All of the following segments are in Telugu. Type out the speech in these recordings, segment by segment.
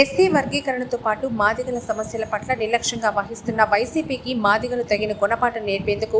ఎస్సీ వర్గీకరణతో పాటు మాదిగల సమస్యల పట్ల నిర్లక్ష్యంగా వహిస్తున్న వైసీపీకి మాదిగలు తగిన గుణపాఠం నేర్పేందుకు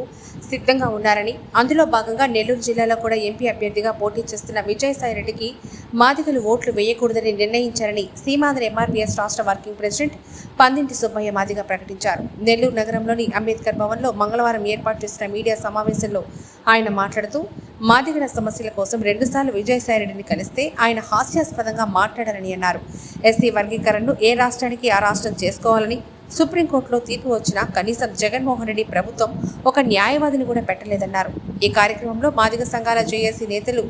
సిద్ధంగా ఉన్నారని అందులో భాగంగా నెల్లూరు జిల్లాలో కూడా ఎంపీ అభ్యర్థిగా పోటీ చేస్తున్న విజయసాయిరెడ్డికి మాదిగలు ఓట్లు వేయకూడదని నిర్ణయించారని సీమాంధ్ర ఎంఆర్పీఎస్ రాష్ట్ర వర్కింగ్ ప్రెసిడెంట్ పందింటి సుబ్బయ్య మాదిగ ప్రకటించారు. నెల్లూరు నగరంలోని అంబేద్కర్ భవన్లో మంగళవారం ఏర్పాటు చేసిన మీడియా సమావేశంలో ఆయన మాట్లాడుతూ మాదిగల సమస్యల కోసం రెండుసార్లు విజయసాయిరెడ్డిని కలిస్తే ఆయన హాస్యాస్పదంగా మాట్లాడారని అన్నారు. ఎస్సీ వర్గీకరణను ఏ రాష్ట్రానికి ఆ రాష్ట్రం చేసుకోవాలని సుప్రీంకోర్టులో తీర్పు వచ్చినా కనీసం జగన్మోహన్ రెడ్డి ప్రభుత్వం ఒక న్యాయవాదిని కూడా పెట్టలేదన్నారు. ఈ కార్యక్రమంలో మాదిగ సంఘాల జేఏసీ నేతలు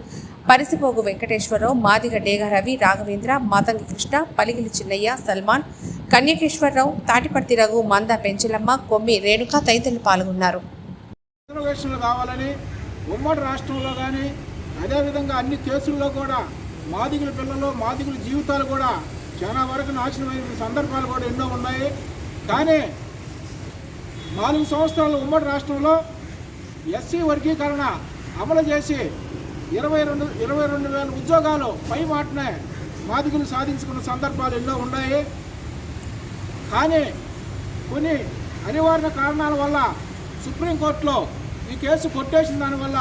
పరిసిపోగు వెంకటేశ్వరరావు మాదిగ డేగ రవి రాఘవేంద్ర మాతంగి కృష్ణ పలిగిలి చిన్నయ్య సల్మాన్ కన్యకేశ్వరరావు తాటిపర్తి రఘు మంద పెంచలమ్మ కొమ్మి రేణుక తదితరులు పాల్గొన్నారు. కావాలని ఉమ్మడి రాష్ట్రంలో కానీ అదేవిధంగా అన్ని కేసుల్లో కూడా మాదిగుల పిల్లలు మాదిగుల జీవితాలు కూడా చాలా వరకు నాశనమైన సందర్భాలు కూడా ఎన్నో ఉన్నాయి. కానీ నాలుగు సంవత్సరాలు ఉమ్మడి రాష్ట్రంలో ఎస్సీ వర్గీకరణ అమలు చేసి ఇరవై రెండు ఇరవై రెండు వేల ఉద్యోగాలు పై మాటనే మాదిగులు సాధించుకున్న సందర్భాలు ఎన్నో ఉన్నాయి. కానీ కొన్ని అనివార్య కారణాల వల్ల సుప్రీంకోర్టులో ఈ కేసు కొట్టేసిన దానివల్ల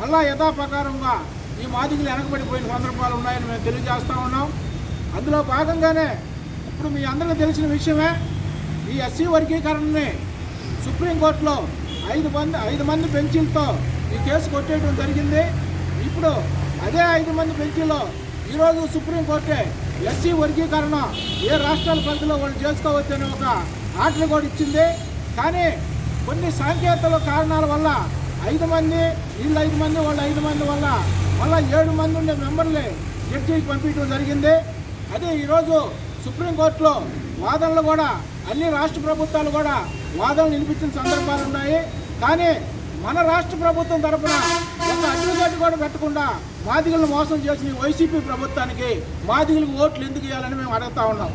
మళ్ళా యథాప్రకారంగా ఈ మాదిగలు వెనకబడిపోయిన సందర్భాలు ఉన్నాయని మేము తెలియజేస్తూ ఉన్నాం. అందులో భాగంగానే ఇప్పుడు మీ అందరికీ తెలిసిన విషయమే ఈ ఎస్సీ వర్గీకరణని సుప్రీంకోర్టులో ఐదు మంది ఐదు మంది బెంచీలతో ఈ కేసు కొట్టేయడం జరిగింది. ఇప్పుడు అదే ఐదు మంది బెంచీలో ఈరోజు సుప్రీంకోర్టే ఎస్సీ వర్గీకరణ ఏ రాష్ట్రాల పరిధిలో వాళ్ళు చేసుకోవచ్చని ఒక ఆర్డర్ కూడా ఇచ్చింది. కానీ కొన్ని సాంకేతిక కారణాల వల్ల ఐదు మంది వీళ్ళు ఐదు మంది వాళ్ళు ఐదు మంది వల్ల మళ్ళీ ఏడు మంది ఉండే మెంబర్ని జడ్జికి పంపించడం జరిగింది. అదే ఈరోజు సుప్రీంకోర్టులో వాదనలు కూడా అన్ని రాష్ట్ర ప్రభుత్వాలు కూడా వాదనలు నిలిపించిన సందర్భాలు ఉన్నాయి. కానీ మన రాష్ట్ర ప్రభుత్వం తరఫున ఒక అడ్వకేట్ కూడా పెట్టకుండా మాదిగలను మోసం చేసిన వైసీపీ ప్రభుత్వానికి మాదిగలకు ఓట్లు ఎందుకు ఇవ్వాలని మేము అడుగుతా ఉన్నాం.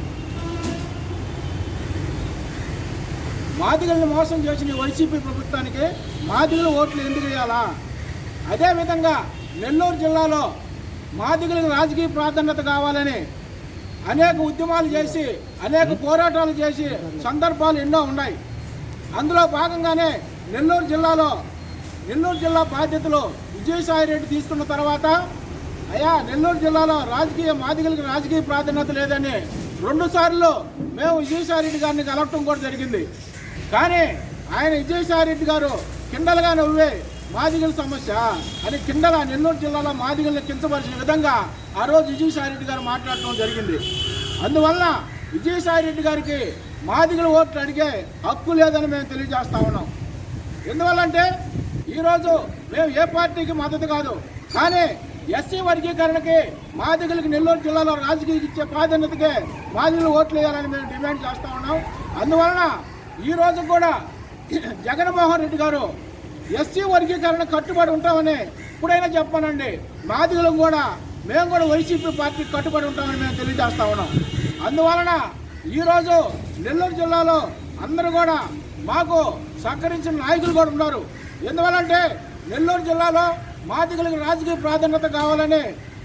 మాదిగలను మోసం చేసిన వైసీపీ ప్రభుత్వానికి మాదిగలు ఓట్లు ఎందుకు వేయాలా? అదేవిధంగా నెల్లూరు జిల్లాలో మాదిగలకు రాజకీయ ప్రాధాన్యత కావాలని అనేక ఉద్యమాలు చేసి అనేక పోరాటాలు చేసి సందర్భాలు ఎన్నో ఉన్నాయి. అందులో భాగంగానే నెల్లూరు జిల్లాలో నెల్లూరు జిల్లా బాధ్యతలు విజయసాయి రెడ్డి తీసుకున్న తర్వాత అయ్యా నెల్లూరు జిల్లాలో రాజకీయ మాదిగలకు రాజకీయ ప్రాధాన్యత లేదని రెండుసార్లు మేము విజయసాయి రెడ్డి గారిని కలవటం కూడా జరిగింది. కానీ ఆయన విజయసాయిరెడ్డి గారు కిండలుగా నవ్వే మాదిగల సమస్య అని కిండల నెల్లూరు జిల్లాలో మాదిగలను కించపరిచిన విధంగా ఆ రోజు విజయసాయిరెడ్డి గారు మాట్లాడటం జరిగింది. అందువల్ల విజయసాయిరెడ్డి గారికి మాదిగల ఓట్లు అడిగే హక్కు లేదని మేము తెలియజేస్తా ఉన్నాం. ఎందువల్లంటే ఈరోజు మేము ఏ పార్టీకి మద్దతు కాదు. కానీ ఎస్సీ వర్గీకరణకి మాదిగలకి నెల్లూరు జిల్లాలో రాజకీయ ఇచ్చే ప్రాధాన్యతకే మాదిగలు ఓట్లు వేయాలని మేము డిమాండ్ చేస్తూ ఉన్నాం. అందువలన ఈ రోజు కూడా జగన్మోహన్ రెడ్డి గారు ఎస్సీ వర్గీకరణ కట్టుబడి ఉంటామని ఎప్పుడైనా చెప్పానండి. మాదిగలం కూడా మేము కూడా వైసీపీ పార్టీకి కట్టుబడి ఉంటామని మేము తెలియజేస్తా ఉన్నాం. అందువలన ఈరోజు నెల్లూరు జిల్లాలో అందరూ కూడా మాకు సహకరించిన నాయకులు కూడా ఉన్నారు. ఎందువలంటే నెల్లూరు జిల్లాలో మాదిగలకు రాజకీయ ప్రాధాన్యత కావాలని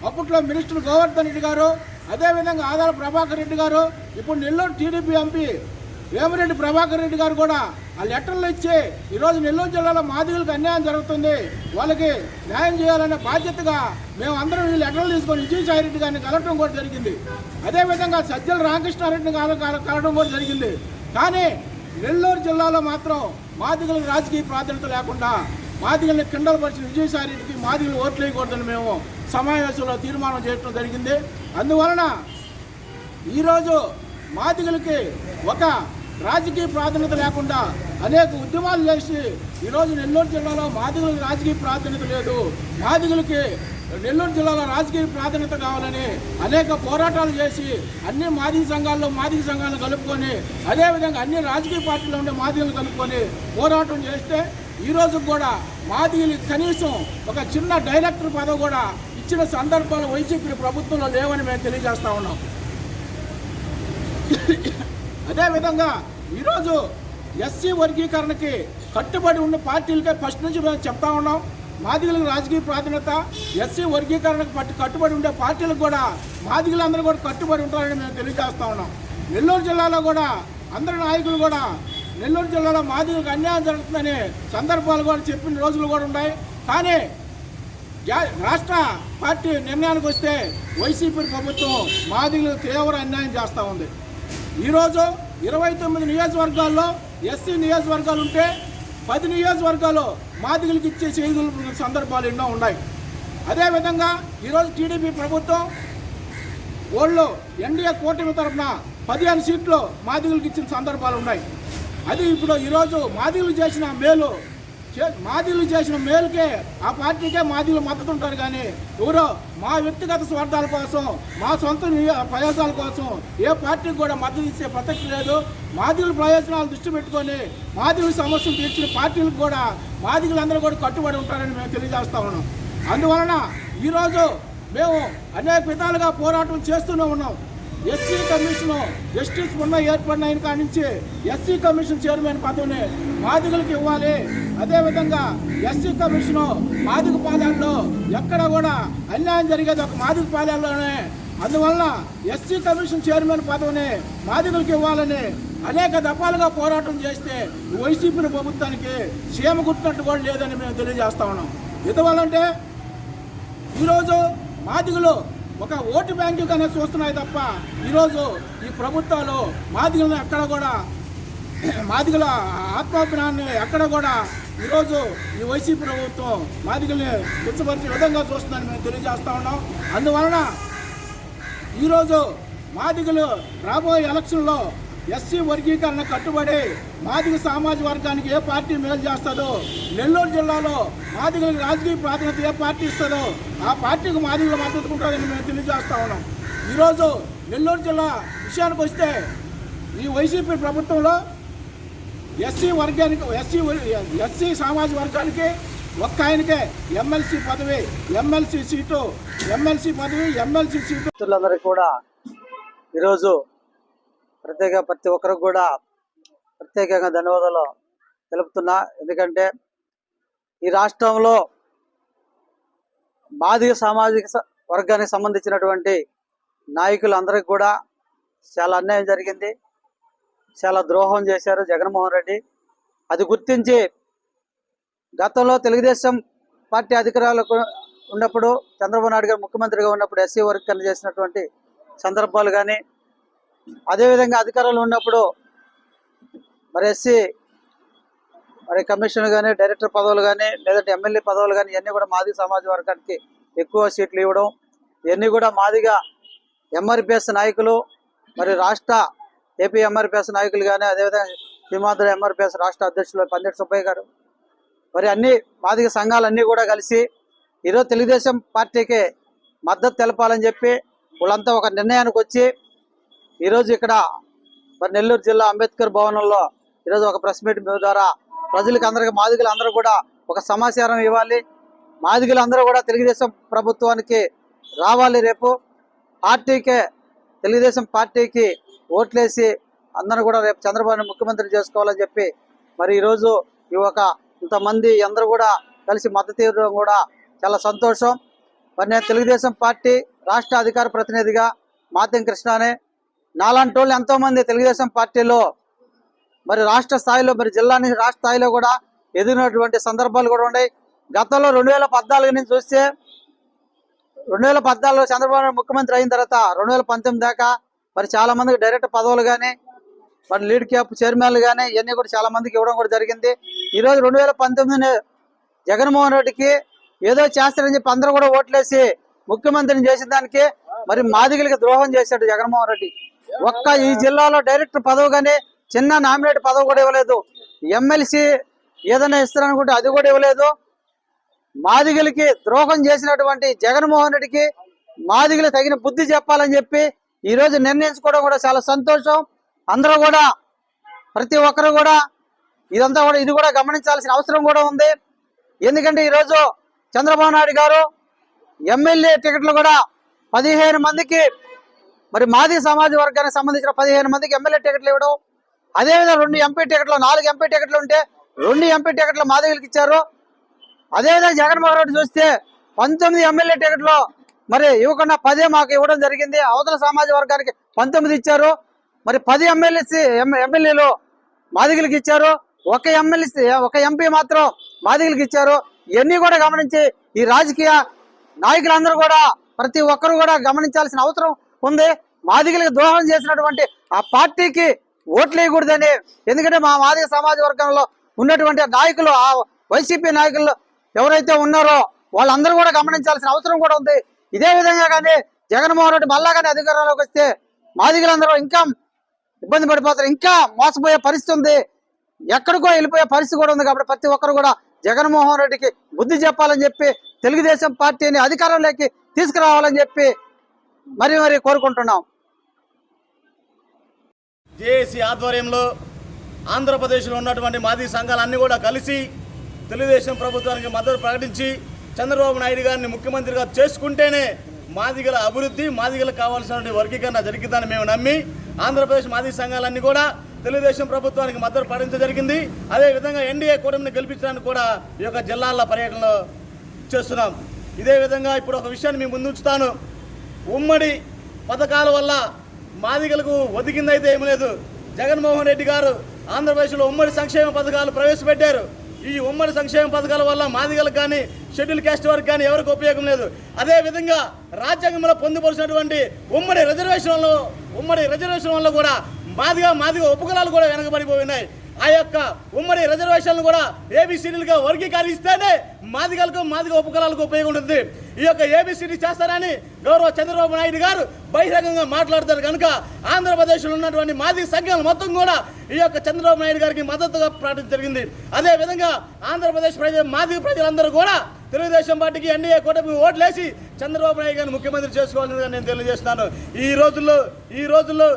అప్పట్లో మినిస్టర్ గోవర్ధన్ రెడ్డి గారు అదేవిధంగా ఆదాల ప్రభాకర్ రెడ్డి గారు ఇప్పుడు నెల్లూరు టీడీపీ ఎంపీ వేమిరెడ్డి ప్రభాకర్ రెడ్డి గారు కూడా ఆ లెటర్లు ఇచ్చి ఈరోజు నెల్లూరు జిల్లాలో మాదిగులకు అన్యాయం జరుగుతుంది. వాళ్ళకి న్యాయం చేయాలనే బాధ్యతగా మేము అందరం ఈ లెటర్లు తీసుకొని విజయసాయిరెడ్డి గారిని కలవడం కూడా జరిగింది. అదేవిధంగా సజ్జల రామకృష్ణారెడ్డిని కల- కల- కలవడం కూడా జరిగింది. కానీ నెల్లూరు జిల్లాలో మాత్రం మాదిగలకు రాజకీయ ప్రాధాన్యత లేకుండా మాదిగల్ని కిండలపరిచిన విజయసాయిరెడ్డికి మాదిగులు ఓట్లేయకూడదని మాదిగలు ఓట్లు వేయకూడదని మేము సమావేశంలో తీర్మానం చేయడం జరిగింది. అందువలన ఈరోజు మాదిగలకి ఒక రాజకీయ ప్రాధాన్యత లేకుండా అనేక ఉద్యమాలు చేసి ఈరోజు నెల్లూరు జిల్లాలో మాదిగలకు రాజకీయ ప్రాధాన్యత లేదు. మాదిగలకి నెల్లూరు జిల్లాలో రాజకీయ ప్రాధాన్యత కావాలని అనేక పోరాటాలు చేసి అన్ని మాదిక సంఘాల్లో మాదిక సంఘాలను కలుపుకొని అదేవిధంగా అన్ని రాజకీయ పార్టీలు ఉండే మాదిగలను కలుపుకొని పోరాటం చేస్తే ఈరోజు కూడా మాదిగలు కనీసం ఒక చిన్న డైరెక్టర్ పదవి కూడా ఇచ్చిన సందర్భాలు వైసీపీ ప్రభుత్వంలో లేవని మేము తెలియజేస్తా ఉన్నాం. అదేవిధంగా ఈరోజు ఎస్సీ వర్గీకరణకి కట్టుబడి ఉన్న పార్టీలకే ఫస్ట్ నుంచి మేము చెప్తా ఉన్నాం. మాదిగలకు రాజకీయ ప్రాధాన్యత ఎస్సీ వర్గీకరణకు పట్టు కట్టుబడి ఉండే పార్టీలకు కూడా మాదిగలందరూ కూడా కట్టుబడి ఉంటారని మేము తెలియజేస్తా ఉన్నాం. నెల్లూరు జిల్లాలో కూడా అందరి నాయకులు కూడా నెల్లూరు జిల్లాలో మాదిగలకు అన్యాయం జరుగుతుందని సందర్భాలు కూడా చెప్పిన రోజులు కూడా ఉన్నాయి. కానీ రాష్ట్ర పార్టీ నిర్ణయానికి వస్తే వైసీపీ ప్రభుత్వం మాదిగలకు తీవ్ర అన్యాయం చేస్తూ ఉంది. ఈరోజు ఇరవై తొమ్మిది నియోజకవర్గాల్లో ఎస్సీ నియోజకవర్గాలు ఉంటే పది నియోజకవర్గాలు మాదిగలకు ఇచ్చే చేతుల సందర్భాలు ఎన్నో ఉన్నాయి. అదేవిధంగా ఈరోజు టీడీపీ ప్రభుత్వం ఓళ్ళు ఎన్డీఏ కూటమి తరఫున పదిహేను సీట్లు మాదిగలకు ఇచ్చిన సందర్భాలు ఉన్నాయి. అది ఇప్పుడు ఈరోజు మాదిగలు చేసిన మేలు మాదిలు చేసిన మేలుకే ఆ పార్టీకే మాదిలు మద్దతు ఉంటారు కానీ ఎవరో మా వ్యక్తిగత స్వార్థాల కోసం మా సొంత నియ- ప్రయోజనాల కోసం ఏ పార్టీకి కూడా మద్దతు ఇచ్చే ప్రసక్తి లేదు. మాదిగల ప్రయోజనాలు దృష్టి పెట్టుకొని మాదిగల సమస్యలు తీర్చిన పార్టీలకు కూడా మాదిగులందరూ కూడా కట్టుబడి ఉంటారని మేము తెలియజేస్తా ఉన్నాం. అందువలన ఈరోజు మేము అనేక విధాలుగా పోరాటం చేస్తూనే ఉన్నాం. ఎస్సీ కమిషన్ జస్టిస్ మొన్న ఏర్పడిన అయిన కాడి నుంచి ఎస్సీ కమిషన్ చైర్మన్ పదవిని మాదిగలకు ఇవ్వాలి. అదేవిధంగా ఎస్సీ కమిషన్ మాదిగ పాలెంలో ఎక్కడ కూడా అన్యాయం జరిగేది ఒక మాదిగ పాలెంలోనే అందువలన ఎస్సీ కమిషన్ చైర్మన్ పదవిని మాదిగలకు ఇవ్వాలని అనేక దఫాలుగా పోరాటం చేస్తే వైసీపీ ప్రభుత్వానికి సీమ గుర్తున్నట్టు కూడా లేదని మేము తెలియజేస్తా ఉన్నాం. ఎందువల్లంటే ఈరోజు మాదిగలు ఒక ఓటు బ్యాంకు చూస్తున్నాయి తప్ప ఈరోజు ఈ ప్రభుత్వాలు మాదిగలను ఎక్కడ కూడా మాదిగల ఆత్మాభిమానాన్ని ఎక్కడ కూడా ఈరోజు ఈ వైసీపీ ప్రభుత్వం మాదిగల్ని గుర్తుపరిచే విధంగా చూస్తుందని మేము తెలియజేస్తా ఉన్నాం. అందువలన ఈరోజు మాదిగలు రాబోయే ఎలక్షన్లో ఎస్సీ వర్గీకరణ కట్టుబడి మాదిగ సామాజిక వర్గానికి ఏ పార్టీ మేలు చేస్తుందో నెల్లూరు జిల్లాలో మాదిగలకు రాజకీయ ప్రాధాన్యత ఏ పార్టీ ఇస్తుందో ఆ పార్టీకి మాదిగలు మద్దతు ఉంటారని మేము తెలియజేస్తా ఉన్నాం. ఈరోజు నెల్లూరు జిల్లా విషయానికి వస్తే ఈ వైసీపీ ప్రభుత్వంలో ఎస్సీ వర్గానికి ఎస్సీ ఎస్సీ సామాజిక వర్గానికి ఒక్క ఆయనకే ఎమ్మెల్సీ పదవి ఎమ్మెల్సీ సీటు ఎమ్మెల్సీ పదవి ఎమ్మెల్సీ సీటు. కూడా ఈరోజు ప్రత్యేక ప్రతి ఒక్కరికి కూడా ప్రత్యేకంగా ధన్యవాదాలు తెలుపుతున్నా. ఎందుకంటే ఈ రాష్ట్రంలో బాధిక సామాజిక వర్గానికి సంబంధించినటువంటి నాయకులందరికీ కూడా చాలా అన్యాయం జరిగింది. చాలా ద్రోహం చేశారు జగన్మోహన్ రెడ్డి. అది గుర్తించి గతంలో తెలుగుదేశం పార్టీ అధికారాలకు ఉన్నప్పుడు చంద్రబాబు నాయుడు గారు ముఖ్యమంత్రిగా ఉన్నప్పుడు ఎస్సీ వర్క్ చేసినటువంటి సందర్భాలు కానీ అదేవిధంగా అధికారంలో ఉన్నప్పుడు మరి ఎస్సీ మరి కమిషన్ కానీ డైరెక్టర్ పదవులు కానీ లేదంటే ఎమ్మెల్యే పదవులు కానీ ఇవన్నీ కూడా మాదిగ సమాజ వర్గానికి ఎక్కువ సీట్లు ఇవ్వడం ఇవన్నీ కూడా మాదిగా ఎంఆర్పిఎస్ నాయకులు మరి రాష్ట్ర ఏపీ ఎంఆర్పిఎస్ నాయకులు కానీ అదేవిధంగా సీమాంధ్ర ఎంఆర్పిఎస్ రాష్ట్ర అధ్యక్షులు పందిటి సుబ్బయ్య గారు. మరి అన్ని మాదిగ సంఘాలన్నీ కూడా కలిసి ఈరోజు తెలుగుదేశం పార్టీకి మద్దతు తెలపాలని చెప్పి వాళ్ళంతా ఒక నిర్ణయానికి వచ్చి ఈరోజు ఇక్కడ మరి నెల్లూరు జిల్లా అంబేద్కర్ భవనంలో ఈరోజు ఒక ప్రెస్ మీట్ ద్వారా ప్రజలకు అందరికి మాదిగలు అందరూ కూడా ఒక సమాచారం ఇవ్వాలి. మాదిగలు అందరూ కూడా తెలుగుదేశం ప్రభుత్వానికి రావాలి రేపు. పార్టీకే తెలుగుదేశం పార్టీకి ఓట్లేసి అందరూ కూడా రేపు చంద్రబాబు ముఖ్యమంత్రి చేసుకోవాలని చెప్పి మరి ఈరోజు ఈ ఒక ఇంతమంది అందరూ కూడా కలిసి మద్దతు ఇవ్వడం కూడా చాలా సంతోషం. మరి నేను తెలుగుదేశం పార్టీ రాష్ట్ర అధికార ప్రతినిధిగా మాతం కృష్ణనే నాలాంటి వాళ్ళు ఎంతో మంది తెలుగుదేశం పార్టీలో మరి రాష్ట్ర స్థాయిలో మరి జిల్లా నుంచి రాష్ట్ర స్థాయిలో కూడా ఎదిగినటువంటి సందర్భాలు కూడా ఉన్నాయి. గతంలో రెండు వేల పద్నాలుగు నుంచి చూస్తే రెండు వేల పద్నాలుగులో చంద్రబాబు ముఖ్యమంత్రి అయిన తర్వాత రెండు వేల పంతొమ్మిది దాకా మరి చాలా మందికి డైరెక్ట్ పదవులు కానీ మరి లీడ్ క్యాప్ చైర్మన్లు కానీ ఇవన్నీ కూడా చాలా మందికి ఇవ్వడం కూడా జరిగింది. ఈరోజు రెండు వేల పంతొమ్మిది జగన్మోహన్ రెడ్డికి ఏదో చేస్తారని చెప్పి అందరూ కూడా ఓట్లేసి ముఖ్యమంత్రిని చేసిన దానికి మరి మాదిగలకి ద్రోహం చేశాడు జగన్మోహన్ రెడ్డి. ఒక్క ఈ జిల్లాలో డైరెక్టర్ పదవి కానీ చిన్న నామినేట్ పదవి కూడా ఇవ్వలేదు. ఎమ్మెల్సీ ఏదైనా ఇస్తారనుకుంటే అది కూడా ఇవ్వలేదు. మాదిగలకి ద్రోహం చేసినటువంటి జగన్మోహన్ రెడ్డికి మాదిగలు తగిన బుద్ధి చెప్పాలని చెప్పి ఈ రోజు నిర్ణయించుకోవడం కూడా చాలా సంతోషం. అందరూ కూడా ప్రతి ఒక్కరు కూడా ఇదంతా కూడా ఇది కూడా గమనించాల్సిన అవసరం కూడా ఉంది. ఎందుకంటే ఈరోజు చంద్రబాబు నాయుడు గారు ఎమ్మెల్యే టికెట్లు కూడా పదిహేను మందికి మరి మాది సమాజ వర్గానికి సంబంధించిన పదిహేను మందికి ఎమ్మెల్యే టికెట్లు ఇవ్వడం అదేవిధంగా రెండు ఎంపీ టికెట్లు నాలుగు ఎంపీ టికెట్లు ఉంటే రెండు ఎంపీ టికెట్లు మాదిగలకి ఇచ్చారు. అదేవిధంగా జగన్మోహన్ రెడ్డి చూస్తే పంతొమ్మిది ఎమ్మెల్యే టికెట్లు మరి ఇవ్వకుండా పదే మాకు ఇవ్వడం జరిగింది. అవతల సామాజిక వర్గానికి పంతొమ్మిది ఇచ్చారు. మరి పది ఎమ్మెల్యేసి ఎమ్మెల్యేలు మాదిగలకి ఇచ్చారు. ఒక ఎమ్మెల్యే ఒక ఎంపీ మాత్రం మాదిగలకి ఇచ్చారు. ఇవన్నీ కూడా గమనించి ఈ రాజకీయ నాయకులందరూ కూడా ప్రతి ఒక్కరు కూడా గమనించాల్సిన అవసరం ఉంది. మాదిగలకు ద్రోహం చేసినటువంటి ఆ పార్టీకి ఓట్లు వేయకూడదని. ఎందుకంటే మా మాదిగ సమాజ వర్గంలో ఉన్నటువంటి నాయకులు ఆ వైసీపీ నాయకులు ఎవరైతే ఉన్నారో వాళ్ళందరూ కూడా గమనించాల్సిన అవసరం కూడా ఉంది. ఇదే విధంగా కానీ జగన్మోహన్ రెడ్డి మళ్ళా కానీ అధికారంలోకి వస్తే మాదిగలందరూ ఇంకా ఇబ్బంది పడిపోతారు ఇంకా మోసపోయే పరిస్థితి ఉంది. ఎక్కడికో వెళ్ళిపోయే పరిస్థితి కూడా ఉంది కాబట్టి ప్రతి ఒక్కరు కూడా జగన్మోహన్ రెడ్డికి బుద్ధి చెప్పాలని చెప్పి తెలుగుదేశం పార్టీని అధికారంలోకి తీసుకురావాలని చెప్పి మరి మరి కోరుకుంటున్నాం. జేఏసీ ఆధ్వర్యంలో ఆంధ్రప్రదేశ్లో ఉన్నటువంటి మాజీ సంఘాలన్నీ కూడా కలిసి తెలుగుదేశం ప్రభుత్వానికి మద్దతు ప్రకటించి చంద్రబాబు నాయుడు గారిని ముఖ్యమంత్రిగా చేసుకుంటేనే మాదిగల అభివృద్ధి మాదిగలకు కావాల్సినటువంటి వర్గీకరణ జరిగిందని మేము నమ్మి ఆంధ్రప్రదేశ్ మాజీ సంఘాలన్నీ కూడా తెలుగుదేశం ప్రభుత్వానికి మద్దతు ప్రకటించడం జరిగింది. అదేవిధంగా ఎన్డీఏ కూటమిని గెలిపించడానికి కూడా ఈ యొక్క జిల్లాల పర్యటనలో చేస్తున్నాం. ఇదే విధంగా ఇప్పుడు ఒక విషయాన్ని మేము ముందుంచుతాను ఉమ్మడి పథకాల వల్ల మాదిగలకు ఒదిగిందైతే ఏమీ లేదు. జగన్మోహన్ రెడ్డి గారు ఆంధ్రప్రదేశ్లో ఉమ్మడి సంక్షేమ పథకాలు ప్రవేశపెట్టారు. ఈ ఉమ్మడి సంక్షేమ పథకాల వల్ల మాదిగలకు కానీ షెడ్యూల్ క్యాస్ట్ వారికి కానీ ఎవరికి ఉపయోగం లేదు. అదేవిధంగా రాజ్యాంగంలో పొందుపరిచినటువంటి ఉమ్మడి రిజర్వేషన్లో ఉమ్మడి రిజర్వేషన్ వల్ల కూడా మాదిగా మాదిగా ఉపకులాలు కూడా వెనకబడిపోయినాయి ఆ యొక్క ఉమ్మడి రిజర్వేషన్లు కూడా ఏబిసిడీలుగా వర్గీకరిస్తేనే మాదిగలకు మాదిగ ఉపకరాలకు ఉపయోగం ఉంటుంది. ఈ యొక్క ఏబిసిడి చేస్తారని గౌరవ చంద్రబాబు నాయుడు గారు బహిరంగంగా మాట్లాడతారు కనుక ఆంధ్రప్రదేశ్లో ఉన్నటువంటి మాదిగ సంఘాలు మొత్తం కూడా ఈ యొక్క చంద్రబాబు నాయుడు గారికి మద్దతుగా ప్రకటించడం జరిగింది. అదే విధంగా ఆంధ్రప్రదేశ్ ప్రజ మాదిగ ప్రజలందరూ కూడా తెలుగుదేశం పార్టీకి ఎన్డీఏ కూటమి ఓట్లేసి చంద్రబాబు నాయుడు గారిని ముఖ్యమంత్రి చేసుకోవాలని నేను తెలియజేస్తున్నాను. ఈ రోజుల్లో ఈ రోజుల్లో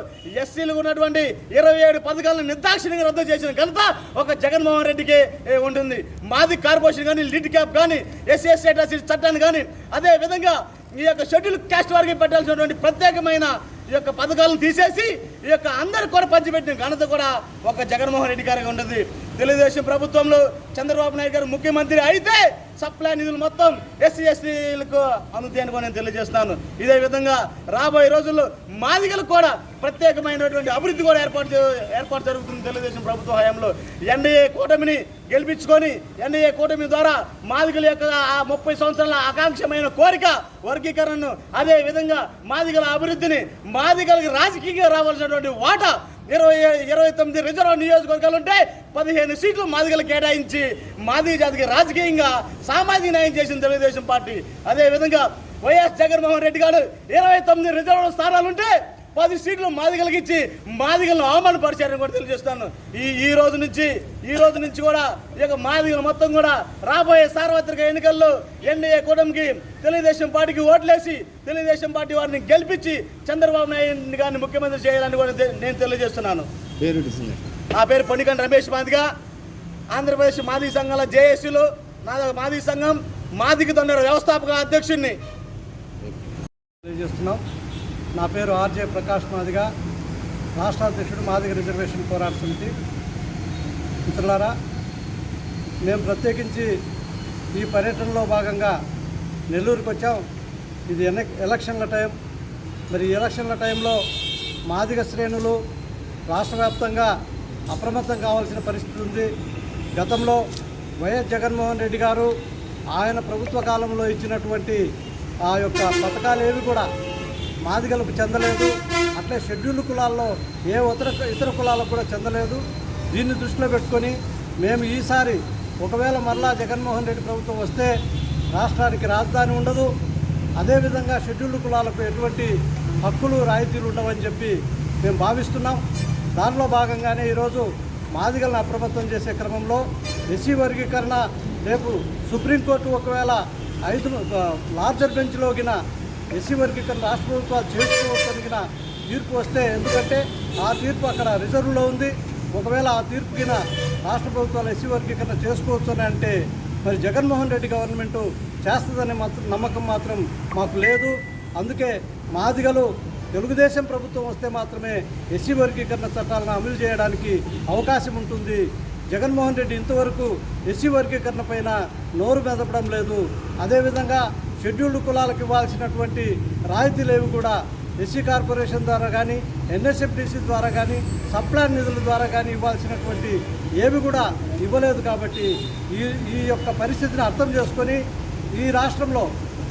ఎస్సీలకు ఉన్నటువంటి ఇరవై ఏడు పథకాలను నిర్దాక్షిణ్యంగా రద్దు చేసిన ఘనత ఒక జగన్మోహన్ రెడ్డికి ఉంటుంది. మాది కార్పొరేషన్ కానీ లిడ్ క్యాప్ కానీ ఎస్సీ ఎస్సీ అట్రాసిటీ చట్టాన్ని కానీ అదే విధంగా ఈ యొక్క షెడ్యూల్ క్యాస్ట్ వారికి పెట్టాల్సినటువంటి ప్రత్యేకమైన ఈ యొక్క పథకాలను తీసేసి ఈ యొక్క అందరి కూడా పంచిపెట్టిన ఘనత కూడా ఒక జగన్మోహన్ రెడ్డి గారికి ఉంటుంది. తెలుగుదేశం ప్రభుత్వంలో చంద్రబాబు నాయుడు గారు ముఖ్యమంత్రి అయితే సప్లై నిధులు మొత్తం ఎస్సీ ఎస్టీలకు అందుతాయని నేను తెలియజేస్తున్నాను. ఇదే విధంగా రాబోయే రోజుల్లో మాదిగలకు కూడా ప్రత్యేకమైనటువంటి అభివృద్ధి కూడా ఏర్పాటు ఏర్పాటు జరుగుతుంది తెలుగుదేశం ప్రభుత్వ హయాంలో ఎన్డీఏ కూటమిని గెలిపించుకొని ఎన్డీఏ కూటమి ద్వారా మాదిగల యొక్క ఆ ముప్పై సంవత్సరాల ఆకాంక్షమైన కోరిక వర్గీకరణను అదే విధంగా మాదిగల అభివృద్ధిని మాదిగలకి రాజకీయంగా రావాల్సినటువంటి వాటా ఇరవై ఇరవై తొమ్మిది రిజర్వ్ నియోజకవర్గాలు ఉంటే పదిహేను సీట్లు మాదిగలు కేటాయించి మాదిగ జాతికి రాజకీయంగా సామాజిక న్యాయం చేసింది తెలుగుదేశం పార్టీ. అదేవిధంగా వైఎస్ జగన్మోహన్ రెడ్డి గారు ఇరవై తొమ్మిది రిజర్వ్ స్థానాలు ఉంటే పది సీట్లు మాదిగలకి ఇచ్చి మాదిగలను అవమానపరిచారని కూడా తెలియజేస్తాను. ఈ ఈ రోజు నుంచి ఈ రోజు నుంచి కూడా ఈ యొక్క మాదిగలు మొత్తం కూడా రాబోయే సార్వత్రిక ఎన్నికల్లో ఎన్డీఏ కూటమికి తెలుగుదేశం పార్టీకి ఓట్లేసి తెలుగుదేశం పార్టీ వారిని గెలిపించి చంద్రబాబు నాయుడు గారిని ముఖ్యమంత్రి చేయాలని కూడా నేను తెలియజేస్తున్నాను. నా పేరు పొన్నికంటి రమేష్ మాదిగా. ఆంధ్రప్రదేశ్ మాదిగ సంఘాల జేఏసీలో నా మాదిగ సంఘం మాదిగ దండ వ్యవస్థాపక అధ్యక్షుడిని తెలియజేస్తున్నాం. నా పేరు ఆర్జే ప్రకాష్ మాదిగా. రాష్ట్ర అధ్యక్షుడు మాదిగ రిజర్వేషన్ పోరాట సమితి. మిత్రులారా మేము ప్రత్యేకించి ఈ పర్యటనలో భాగంగా నెల్లూరుకు వచ్చాం. ఇది ఎన ఎలక్షన్ల టైం. మరి ఈ ఎలక్షన్ల టైంలో మాదిగ శ్రేణులు రాష్ట్ర వ్యాప్తంగా అప్రమత్తం కావాల్సిన పరిస్థితి ఉంది. గతంలో వైఎస్ జగన్మోహన్ రెడ్డి గారు ఆయన ప్రభుత్వ కాలంలో ఇచ్చినటువంటి ఆ యొక్క పథకాలు ఏవి కూడా మాదిగలకు చెందలేదు. అట్లే షెడ్యూల్ కులాల్లో ఏ ఇతర ఇతర కులాలకు కూడా చెందలేదు. దీన్ని దృష్టిలో పెట్టుకొని మేము ఈసారి ఒకవేళ మరలా జగన్మోహన్ రెడ్డి ప్రభుత్వం వస్తే రాష్ట్రానికి రాజధాని ఉండదు. అదేవిధంగా షెడ్యూల్డ్ కులాలకు ఎటువంటి హక్కులు రాయితీలు ఉండవని చెప్పి మేము భావిస్తున్నాం. దానిలో భాగంగానే ఈరోజు మాదిగలను అప్రమత్తం చేసే క్రమంలో ఎస్సీ వర్గీకరణ రేపు సుప్రీంకోర్టు ఒకవేళ ఐదు లార్జర్ బెంచ్లోకిన ఎస్సీ వర్గీకరణ రాష్ట్ర ప్రభుత్వాలు చేసుకోవచ్చనిగిన తీర్పు వస్తే ఎందుకంటే ఆ తీర్పు అక్కడ రిజర్వ్లో ఉంది. ఒకవేళ ఆ తీర్పు కింద రాష్ట్ర ప్రభుత్వాలు ఎస్సీ వర్గీకరణ చేసుకోవచ్చు అని అంటే మరి జగన్మోహన్ రెడ్డి గవర్నమెంట్ చేస్తుందనే మాత్రం నమ్మకం మాత్రం మాకు లేదు. అందుకే మాదిగలు తెలుగుదేశం ప్రభుత్వం వస్తే మాత్రమే ఎస్సీ వర్గీకరణ చట్టాలను అమలు చేయడానికి అవకాశం ఉంటుంది. జగన్మోహన్ రెడ్డి ఇంతవరకు ఎస్సీ వర్గీకరణ పైన నోరు మెదపడం లేదు. అదేవిధంగా షెడ్యూల్డ్ కులాలకు ఇవ్వాల్సినటువంటి రాయితీలేవి కూడా. ఎస్సీ కార్పొరేషన్ ద్వారా కానీ ఎన్ఎస్ఎఫ్డిసి ద్వారా కానీ సప్లాన్ నిధుల ద్వారా కానీ ఇవ్వాల్సినటువంటి ఏవి కూడా ఇవ్వలేదు కాబట్టి ఈ ఈ యొక్క పరిస్థితిని అర్థం చేసుకొని ఈ రాష్ట్రంలో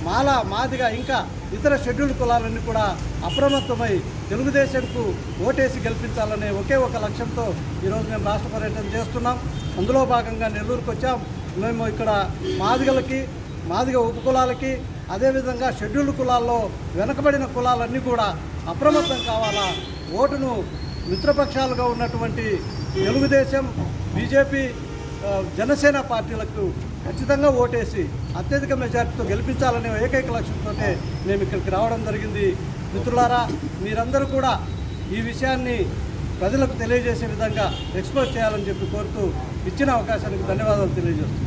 మాల మాదిగా ఇంకా ఇతర షెడ్యూల్ కులాలన్నీ కూడా అప్రమత్తమై తెలుగుదేశంకు ఓటేసి గెలిపించాలనే ఒకే ఒక లక్ష్యంతో ఈరోజు మేము రాష్ట్ర పర్యటన చేస్తున్నాం. అందులో భాగంగా నెల్లూరుకు వచ్చాం మేము ఇక్కడ మాదిగలకి మాదిగ ఉపకులాలకి అదేవిధంగా షెడ్యూల్డ్ కులాల్లో వెనకబడిన కులాలన్నీ కూడా అప్రమత్తం కావాలా? ఓటును మిత్రపక్షాలుగా ఉన్నటువంటి తెలుగుదేశం బీజేపీ జనసేన పార్టీలకు ఖచ్చితంగా ఓటేసి అత్యధిక మెజార్టీతో గెలిపించాలనే ఏకైక లక్ష్యంతో మేము ఇక్కడికి రావడం జరిగింది. మిత్రులారా మీరందరూ కూడా ఈ విషయాన్ని ప్రజలకు తెలియజేసే విధంగా ఎక్స్పోజ్ చేయాలని చెప్పి కోరుతూ ఇచ్చిన అవకాశానికి ధన్యవాదాలు తెలియజేస్తున్నాను.